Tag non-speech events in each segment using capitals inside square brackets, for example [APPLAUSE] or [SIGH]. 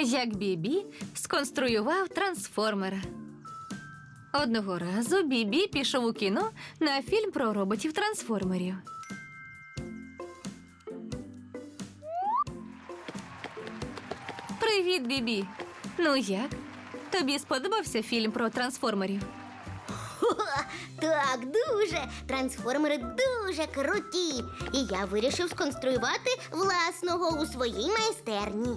як Бібі сконструював трансформера. Одного разу Бібі пішов у кіно на фільм про роботів-трансформерів. Привіт, Бібі. Ну як? Тобі сподобався фільм про трансформерів? Так, дуже. Трансформери дуже круті. І я вирішив сконструювати власного у своїй майстерні.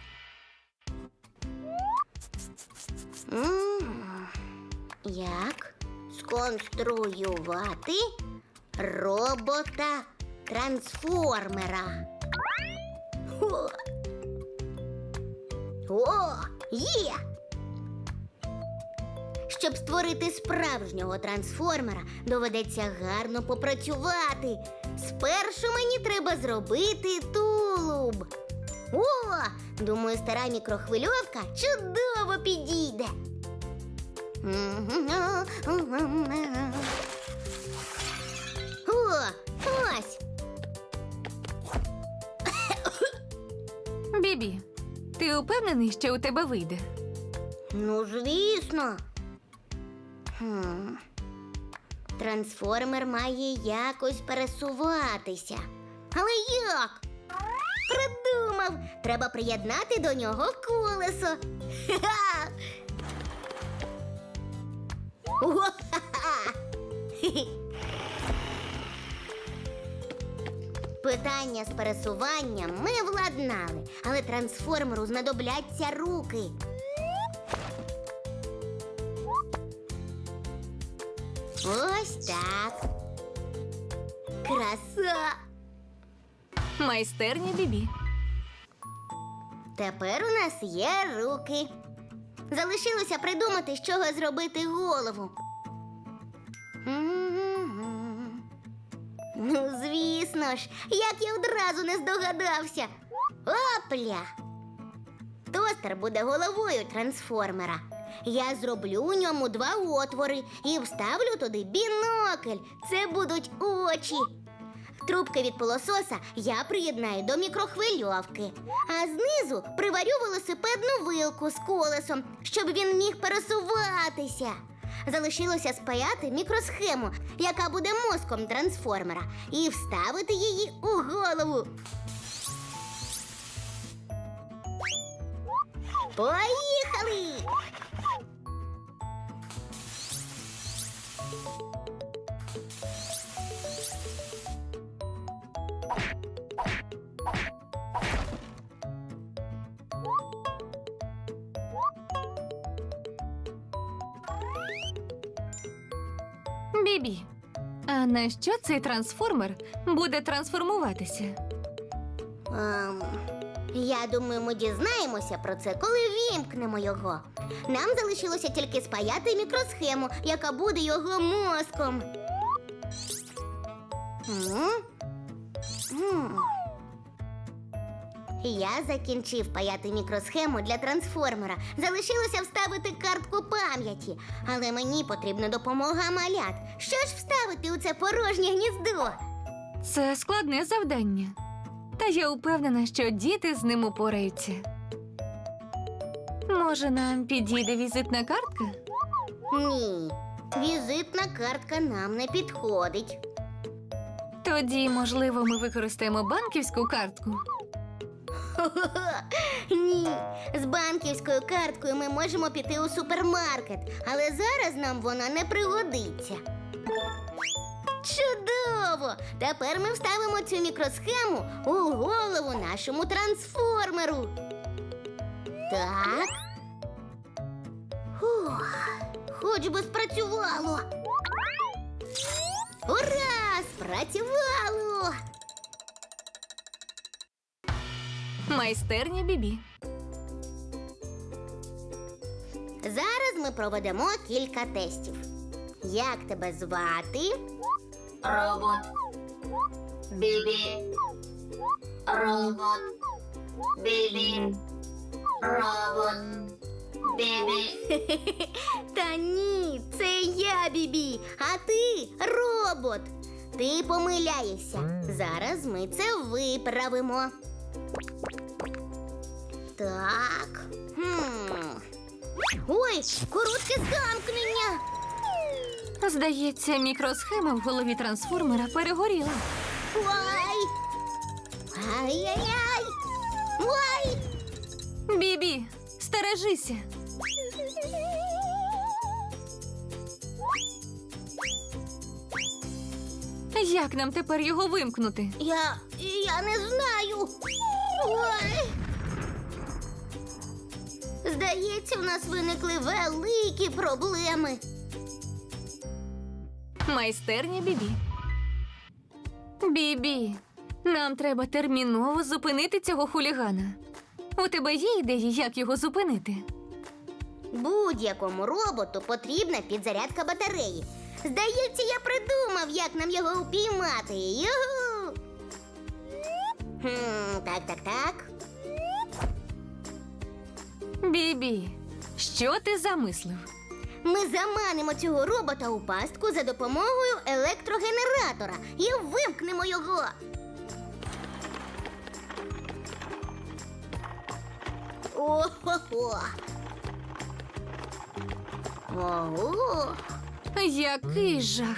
Як сконструювати робота трансформера? О! Є! Щоб створити справжнього трансформера, доведеться гарно попрацювати. Спершу мені треба зробити тулуб. О, думаю, стара мікрохвильовка чудово підійде. О, ось. Бібі, ти упевнений, що у тебе вийде? Ну, звісно. Трансформер має якось пересуватися. Але як? Придумав! Треба приєднати до нього колесо. Ха-ха! Уа-ха-ха! Питання з пересуванням ми владнали, але трансформеру знадобляться руки. Ось так. Краса. Майстерня Бібі. Тепер у нас є руки. Залишилося придумати, з чого зробити голову. Ну, звісно ж, як я одразу не здогадався. Опля! Тостер буде головою трансформера. Я зроблю у ньому два отвори і вставлю туди бінокль. Це будуть очі. Трубки від пилососа я приєднаю до мікрохвильовки, а знизу приварю велосипедну вилку з колесом, щоб він міг пересуватися. Залишилося спаяти мікросхему, яка буде мозком трансформера, і вставити її у голову. Поїхали! Бібі. А на що цей трансформер буде трансформуватися? Ем, я думаю, ми дізнаємося про це, коли вімкнемо його. Нам залишилося тільки спаяти мікросхему, яка буде його мозком. М? М. Я закінчив паяти мікросхему для трансформера. Залишилося вставити картку пам'яті, але мені потрібна допомога малят. Що ж вставити у це порожнє гніздо? Це складне завдання. Та я упевнена, що діти з ним упораються. Може, нам підійде візитна картка? Ні, візитна картка нам не підходить. Тоді, можливо, ми використаємо банківську картку. [LAUGHS] Ні, з банківською карткою ми можемо піти у супермаркет, але зараз нам вона не пригодиться. Чудово! Тепер ми вставимо цю мікросхему у голову нашому трансформеру. Так. Фух, хоч би спрацювало. Ура! Спрацювало! Майстерня Бібі. Зараз ми проведемо кілька тестів. Як тебе звати? Робот. Бібі. Робот. Бібі. Робот. Бібі. [LAUGHS] Та ні, це я, Бібі, а ти робот. Ти помиляєшся. Зараз ми це виправимо. Так. Хм. Ой, коротке замкнення. Здається, мікросхема в голові трансформера перегоріла. Ой. Ай-яй-яй. Ой. Бібі, стережися. Як нам тепер його вимкнути? Я. я не знаю. Ой. Здається, в нас виникли великі проблеми. Майстерня Бібі. Бібі, нам треба терміново зупинити цього хулігана. У тебе є ідеї, як його зупинити? Будь-якому роботу потрібна підзарядка батареї. Здається, я придумав, як нам його упіймати. Югу! Хм, так, так, так. Бібі, що ти замислив? Ми заманимо цього робота у пастку за допомогою електрогенератора і вимкнемо його. О-хо-хо. Ого. Який жах!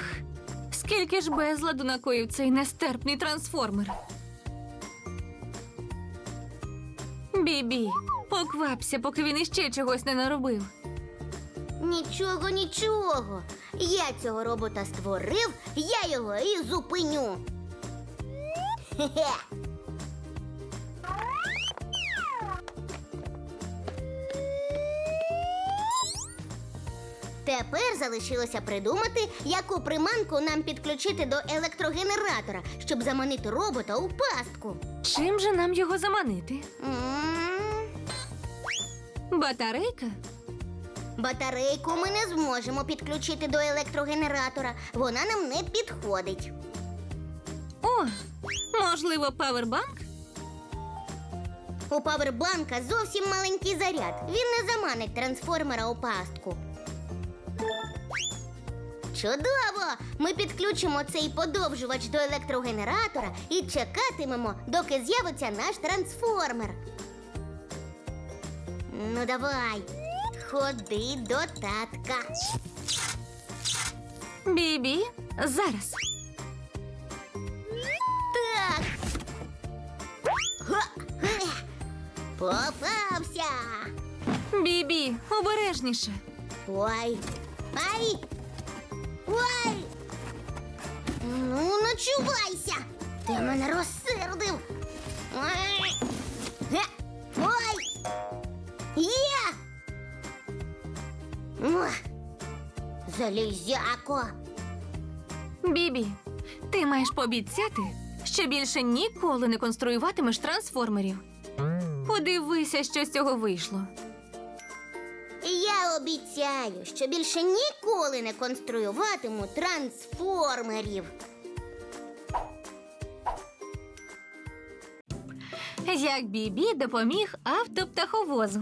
Скільки ж безладу накоїв цей нестерпний трансформер? Бібі, поквапся, поки він іще чогось не наробив. Нічого, нічого. Я цього робота створив, я його і зупиню. Хе-хе. [LAUGHS] Тепер залишилося придумати, яку приманку нам підключити до електрогенератора, щоб заманити робота у пастку. Чим же нам його заманити? М, Батарейка? Батарейку ми не зможемо підключити до електрогенератора. Вона нам не підходить. О, можливо, павербанк? У павербанка зовсім маленький заряд. Він не заманить трансформера у пастку. Чудово! Ми підключимо цей подовжувач до електрогенератора і чекатимемо, доки з'явиться наш трансформер. Ну, давай, ходи до татка. Бібі, зараз. Так. Га! Хе! Попався. Бібі, обережніше. Ой. Ай. Ой. Ну, начувайся. Ти мене розсердив. Ой. Залізяко. Бібі, ти маєш пообіцяти, що більше ніколи не конструюватимеш трансформерів. Подивися, що з цього вийшло. Я обіцяю, що більше ніколи не конструюватиму трансформерів. Як Бібі допоміг автоптаховозу.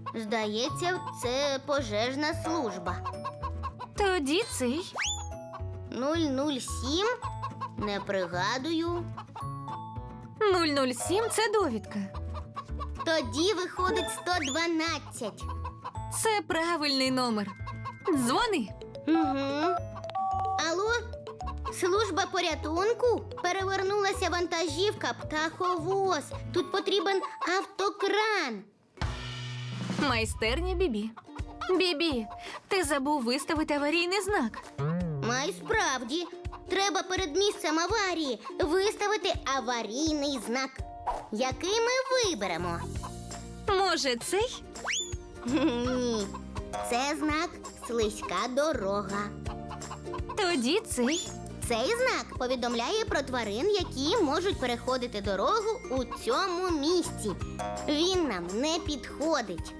Здається, це пожежна служба. Тоді цей. 007? Не пригадую. 007 це довідка. Тоді виходить 112. Це правильний номер. Дзвони. Угу. Алло? Служба порятунку? Перевернулася вантажівка птаховоз. Тут потрібен автокран. Майстерня Бібі. Бібі, ти забув виставити аварійний знак. Май справді. Треба перед місцем аварії виставити аварійний знак. Який ми виберемо? Може, цей? Ні. Це знак слизька дорога. Тоді цей. Цей знак повідомляє про тварин, які можуть переходити дорогу у цьому місці. Він нам не підходить.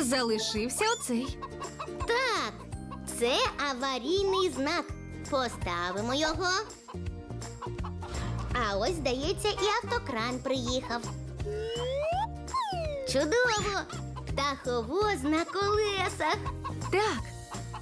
Залишився оцей. Так, це аварійний знак. Поставимо його. А ось, здається, і автокран приїхав. Чудово! Птаховоз на колесах. Так.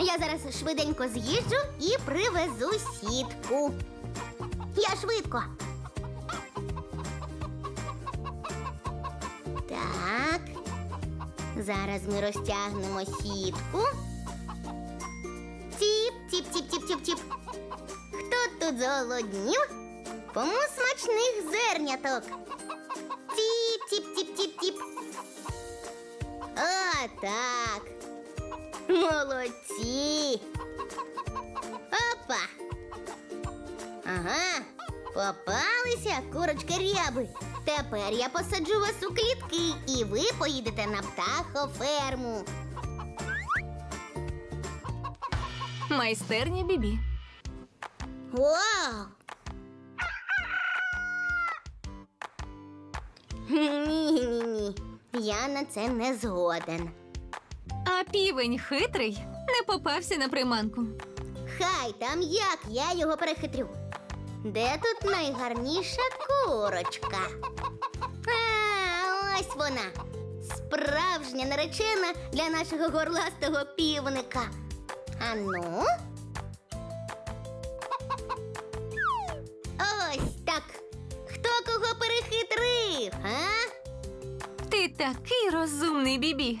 Я зараз швиденько з'їжджу і привезу сітку. Я швидко. Так. Зараз ми розтягнемо сітку. Тіп, тіп, тіп, тіп, тіп, тіп. Хто тут зголоднів? Кому смачних зерняток? Тіп, тіп, тіп, тіп, тіп. О, так. Молодці. Опа. Ага. Попалися курочки ряби. Тепер я посаджу вас у клітки, і ви поїдете на птахоферму. Майстерня Бібі. Вау! Ні-ні-ні. Я на це не згоден. А півень хитрий не попався на приманку. Хай там як я його перехитрю. Де тут найгарніша курочка? А, ось вона. Справжня наречена для нашого горластого півника. Ану. Ось так. Хто кого перехитрив, а? Ти такий розумний, Бібі.